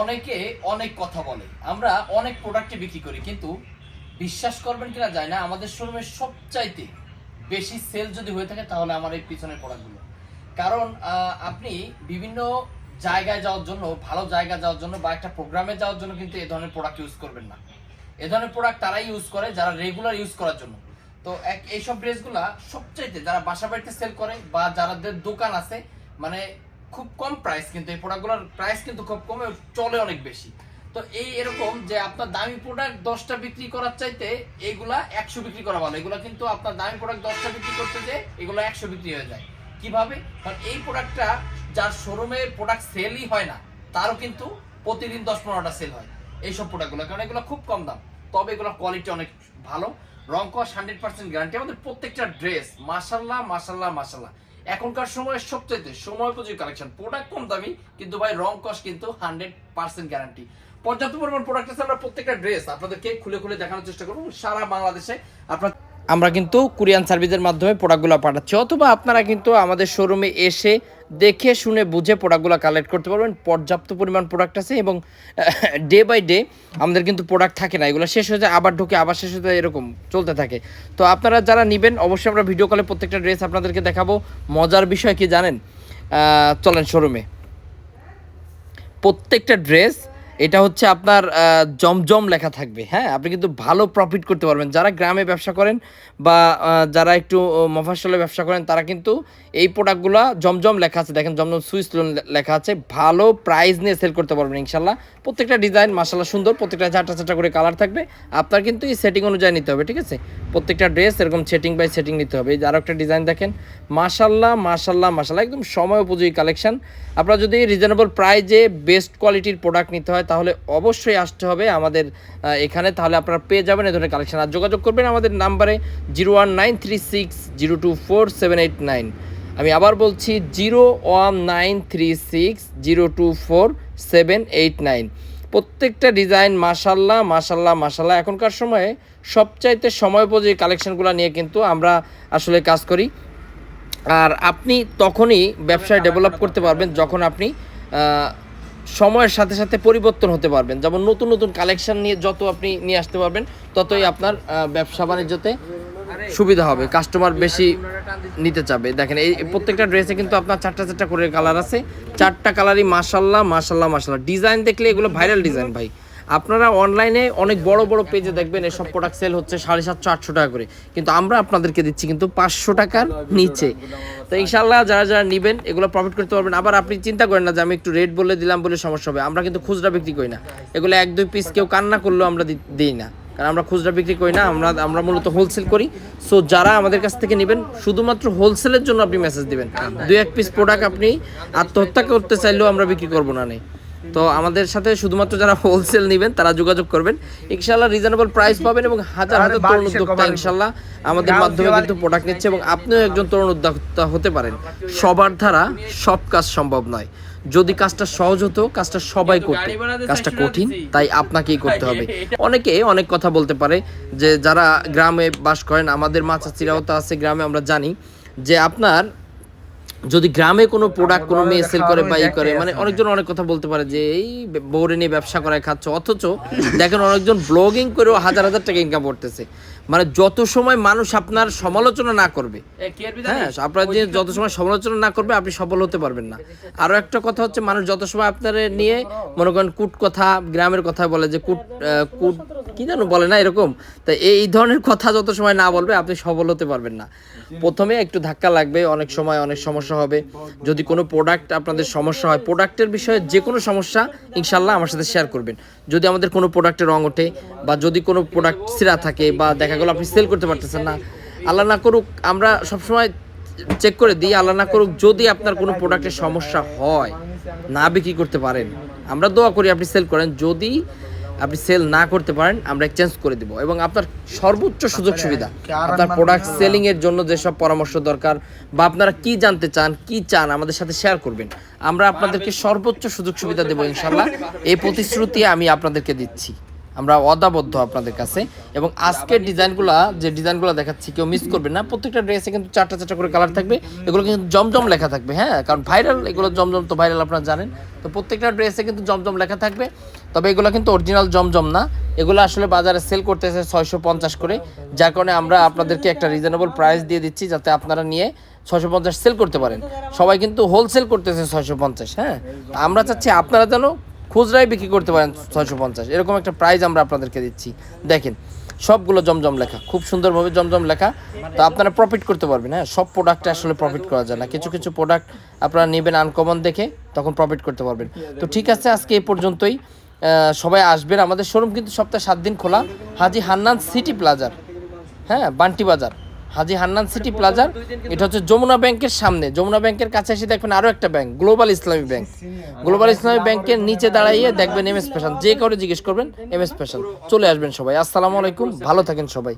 অনেকে অনেক কথা বলে। আমরা অনেক প্রোডাক্টে বিক্রি করি, কিন্তু বিশ্বাস করবেন কিনা যায় না, আমাদের শোরুমের সবচাইতে বেশি সেল যদি হয়ে থাকে, তাহলে আমার এই পিছনের প্রোডাক্টগুলো কারণ আপনি বিভিন্ন জায়গায় যাওয়ার জন্য, ভালো জায়গা যাওয়ার জন্য বা একটা প্রোগ্রামে যাওয়ার জন্য কিন্তু এ ধরনের প্রোডাক্ট ইউজ করবেন না। এ ধরনের প্রোডাক্ট তারাই ইউজ করে, যারা রেগুলার ইউজ করার জন্য। তো এক, এইসব ড্রেসগুলা সবচাইতে যারা বাসা বাড়িতে সেল করে বা যাদের দোকান আছে মানে খুব কম প্রাইস কিন্তু এই প্রোডাক্টগুলোর প্রাইস কিন্তু খুব কমে, চলে অনেক বেশি। তো এই এরকম যে আপনার দামি প্রোডাক্ট দশটা বিক্রি করার চাইতে এইগুলা একশো বিক্রি করা ভালো। এগুলা কিন্তু আপনার দামি প্রোডাক্ট দশটা বিক্রি করতে যে এগুলো একশো বিক্রি হয়ে যায়। কীভাবে? কারণ এই প্রোডাক্টটা যার শোরুমে প্রোডাক্ট সেলই হয় না, তারও কিন্তু প্রতিদিন দশ পনেরোটা সেল হয় এইসব প্রোডাক্টগুলো কারণ এগুলো খুব কম দাম। তবে এগুলো কোয়ালিটি অনেক ভালো। রং কস হান্ড্রেড পার্সেন্ট গ্যারান্টি আমাদের প্রত্যেকটা ড্রেস মাসাল্লাহ মাসাল্লাহ মাসাল্লাহ এখনকার সময় সবচেয়ে সময় উপযোগী কালেকশন প্রোডাক্ট কম দামি, কিন্তু ভাই রং কস্ট কিন্তু হান্ড্রেড পার্সেন্ট গ্যারান্টি পর্যাপ্ত পরিমাণ প্রোডাক্ট আছে, আমরা প্রত্যেকটা ড্রেস আপনাদেরকে খুলে খুলে দেখানোর চেষ্টা করব। সারা বাংলাদেশে আপনার আমরা কিন্তু কুরিয়ান সার্ভিসের মাধ্যমে প্রোডাক্টগুলো পাঠাচ্ছি। অথবা আপনারা কিন্তু আমাদের শোরুমে এসে দেখে, শুনে, বুঝে প্রোডাক্টগুলো কালেক্ট করতে পারবেন। পর্যাপ্ত পরিমাণ প্রোডাক্ট আছে এবং ডে বাই ডে আমাদের কিন্তু প্রোডাক্ট থাকে না। এগুলো শেষ হয়ে যায়, আবার ঢুকে, আবার শেষ হয়ে যায়, এরকম চলতে থাকে। তো আপনারা যারা নেবেন, অবশ্যই আমরা ভিডিও কলে প্রত্যেকটা ড্রেস আপনাদেরকে দেখাবো। মজার বিষয় কি জানেন? চলেন শোরুমে প্রত্যেকটা ড্রেস এটা হচ্ছে আপনার জমজম লেখা থাকবে হ্যাঁ? আপনি কিন্তু ভালো প্রফিট করতে পারবেন। যারা গ্রামে ব্যবসা করেন বা যারা একটু আহ, মফস্বলে ব্যবসা করেন তারা কিন্তু এই প্রোডাক্টগুলো জমজম লেখা আছে। দেখেন জমজম সুইস লোন লেখা আছে। ভালো প্রাইস নিয়ে সেল করতে পারবেন ইনশাল্লাহ। প্রত্যেকটা ডিজাইন মাসাল্লাহ সুন্দর। প্রত্যেকটা চারটা চারটা করে কালার থাকবে। আপনার কিন্তু এই সেটিং অনুযায়ী নিতে হবে ঠিক আছে? প্রত্যেকটা ড্রেস এরকম সেটিং বাই সেটিং নিতে হবে। এই আরও একটা ডিজাইন দেখেন। মাসাল্লাহ মাসাল্লাহ মাসাল্লাহ একদম সময় উপযোগী কালেকশন আপনারা যদি রিজনেবল প্রাইজে বেস্ট কোয়ালিটির প্রোডাক্ট নিতে হয় তাহলে অবশ্যই আসতে হবে আমাদের এখানে। তাহলে আপনারা পেয়ে যাবেন এই ধরনের কালেকশন আর যোগাযোগ করবেন আমাদের নাম্বারে zero one nine three six zero two four seven eight nine. আমি আবার বলছি zero one nine three six zero two four seven eight nine. প্রত্যেকটা ডিজাইন মাসাল্লাহ মাসাল্লাহ মাসাল্লাহ এখনকার সময়ে সবচাইতে সময় উপযোগী কালেকশনগুলো নিয়ে কিন্তু আমরা আসলে কাজ করি। আর আপনি তখনই ব্যবসায় ডেভেলপ করতে পারবেন যখন আপনি সময়ের সাথে সাথে পরিবর্তন হতে পারবেন। যেমন নতুন নতুন কালেকশন নিয়ে যত আপনি নিয়ে আসতে পারবেন, ততই আপনার ব্যবসা বাণিজ্যতে সুবিধা হবে। কাস্টমার বেশি নিতে চাবে। দেখেন, এই প্রত্যেকটা ড্রেসে কিন্তু আপনার চারটা চারটা করে কালার আছে। চারটা কালারই মাসাল্লাহ মাসাল্লাহ মাসাল্লাহ ডিজাইন দেখলে এগুলো ভাইরাল ডিজাইন ভাই। আপনারা অনলাইনে অনেক বড় বড় পেজে দেখবেন এসব প্রোডাক্ট সেল হচ্ছে সাড়ে সাতশো, আটশো টাকা করে। কিন্তু আমরা আপনাদেরকে দিচ্ছি কিন্তু পাঁচশো টাকার নিচে। তো ইনশাল্লাহ যারা যারা নেবেন, এগুলো প্রফিট করতে পারবেন। আবার আপনি চিন্তা করেন না যে আমি একটু রেট বলে দিলাম বলে সমস্যা হবে। আমরা কিন্তু খুচরা বিক্রি করি না। এগুলো এক, দুই পিস কেউ কান্না করলেও আমরা দিই না। কারণ আমরা খুচরা বিক্রি করি না, আমরা আমরা মূলত হোলসেল করি। সো যারা আমাদের কাছ থেকে নেবেন, শুধুমাত্র হোলসেলের জন্য আপনি মেসেজ দিবেন। দুই, এক পিস প্রোডাক্ট আপনি আত্মহত্যা করতে চাইলেও আমরা বিক্রি করব না নেই তো আমাদের সাথে শুধুমাত্র যারা হোলসেল নেবেন তারা যোগাযোগ করবেন। ইনশাল্লাহ রিজনেবল প্রাইস পাবেন এবং হাজার হাজার তরুণ উদ্যোক্তা ইনশাল্লাহ আমাদের মাধ্যমে কিন্তু প্রোডাক্ট নিচ্ছে এবং আপনিও একজন তরুণ উদ্যোক্তা হতে পারেন। সবার দ্বারা সব কাজ সম্ভব নয়। যদি কাজটা সহজ হতো কাজটা সবাই করতো। কাজটা কঠিন তাই আপনাকেই করতে হবে। অনেকে অনেক কথা বলতে পারে যে যারা গ্রামে বাস করেন আমাদের মা চাচিরাও তো আছে গ্রামে আমরা জানি যে আপনার যদি গ্রামে কোনো প্রোডাক্ট কোনো মেয়ে সেল করে বা ই করে মানে অনেকজন অনেক কথা বলতে পারে যে এই বউরে নিয়ে ব্যবসা করায় খাচ্ছে অথচ দেখেন অনেকজন ব্লগিং করেও হাজার হাজার টাকা ইনকাম করতেছে। মানে যত সময় মানুষ আপনার সমালোচনা না করবে হ্যাঁ আপনার যে যত সময় সমালোচনা না করবে আপনি সফল হতে পারবেন না। আরও একটা কথা হচ্ছে মানুষ যত সময় আপনার নিয়ে মনে করেন কুট কথা গ্রামের কথা বলে যে কুট কুট কি জানো বলে না এরকম? তাই এই ধরনের কথা যত সময় না বলবে, আপনি সফল হতে পারবেন না। প্রথমে একটু ধাক্কা লাগবে, অনেক সময় অনেক সমস্যা হবে। যদি কোনো প্রোডাক্ট আপনাদের সমস্যা হয় প্রোডাক্টের বিষয়ে যে কোনো সমস্যা ইনশাল্লাহ আমার সাথে শেয়ার করবেন। যদি আমাদের কোনো প্রোডাক্টের রং ওঠে, বা যদি কোনো প্রোডাক্ট সিরা থাকে, বা দেখা গেলো আপনি সেল করতে পারতেছেন না, আল্লাহ না করুক, আমরা সবসময় চেক করে দিই, আল্লাহ না করুক, যদি আপনার কোনো প্রোডাক্টের সমস্যা হয়, না বিক্রি করতে পারেন, আমরা দোয়া করি আপনি সেল করেন। যদি আপনি সেল না করতে পারেন আমরা এক্সচেঞ্জ করে দিব। এবং আপনার সর্বোচ্চ সুযোগ সুবিধা আপনার প্রোডাক্ট সেলিং এর জন্য যেসব পরামর্শ দরকার বা আপনারা কি জানতে চান কি চান আমাদের সাথে শেয়ার করবেন। আমরা আপনাদেরকে সর্বোচ্চ সুযোগ সুবিধা দেবো ইনশাল্লাহ এই প্রতিশ্রুতি আমি আপনাদেরকে দিচ্ছি। আমরা অদাবদ্ধ আপনাদের কাছে। এবং আজকের ডিজাইনগুলো, যে ডিজাইনগুলো দেখাচ্ছি, কেউ মিস করবে না। প্রত্যেকটা ড্রেসে কিন্তু চারটা চারটা করে কালার থাকবে। এগুলো কিন্তু জমজম লেখা থাকবে হ্যাঁ? কারণ ভাইরাল এগুলো জমজম তো ভাইরাল আপনারা জানেন। তো প্রত্যেকটা ড্রেসে কিন্তু জমজম লেখা থাকবে। তবে এগুলো কিন্তু অরিজিনাল জমজম না। এগুলো আসলে বাজারে সেল করতেছে ছয়শো পঞ্চাশ করে। যার কারণে আমরা আপনাদেরকে একটা রিজনেবল প্রাইস দিয়ে দিচ্ছি, যাতে আপনারা নিয়ে ছয়শো পঞ্চাশ সেল করতে পারেন। সবাই কিন্তু হোলসেল করতেছে ছয়শো পঞ্চাশ হ্যাঁ? আমরা চাচ্ছি আপনারা যেন খুচরাই বিক্রি করতে পারেন ছয়শো পঞ্চাশ। এরকম একটা প্রাইস আমরা আপনাদেরকে দিচ্ছি। দেখেন, সবগুলো জমজম লেখা। খুব সুন্দরভাবে জমজম লেখা। তো আপনারা প্রফিট করতে পারবেন হ্যাঁ? সব প্রোডাক্টে আসলে প্রফিট করা যায় না। কিছু কিছু প্রোডাক্ট আপনারা নেবেন আনকমন দেখে, তখন প্রফিট করতে পারবেন। তো ঠিক আছে, আজকে এই পর্যন্তই। সবাই আসবেন আমাদের শোরুম কিন্তু সপ্তাহে সাত দিন খোলা। হাজি হান্নান সিটি প্লাজার হ্যাঁ? বান্টি বাজার। হাজি হান্নান সিটি প্লাজার। এটা হচ্ছে যমুনা ব্যাংকের সামনে। যমুনা ব্যাংকের কাছে এসে দেখবেন আরও একটা bank, global Islami bank. Global Islami ব্যাংকের নিচে দাঁড়াইয়ে দেখবেন এম এস ফ্যাশন। যে কাউরে জিজ্ঞেস করবেন, এম এস ফ্যাশন। চলে আসবেন সবাই। আসসালামু আলাইকুম। ভালো থাকেন সবাই।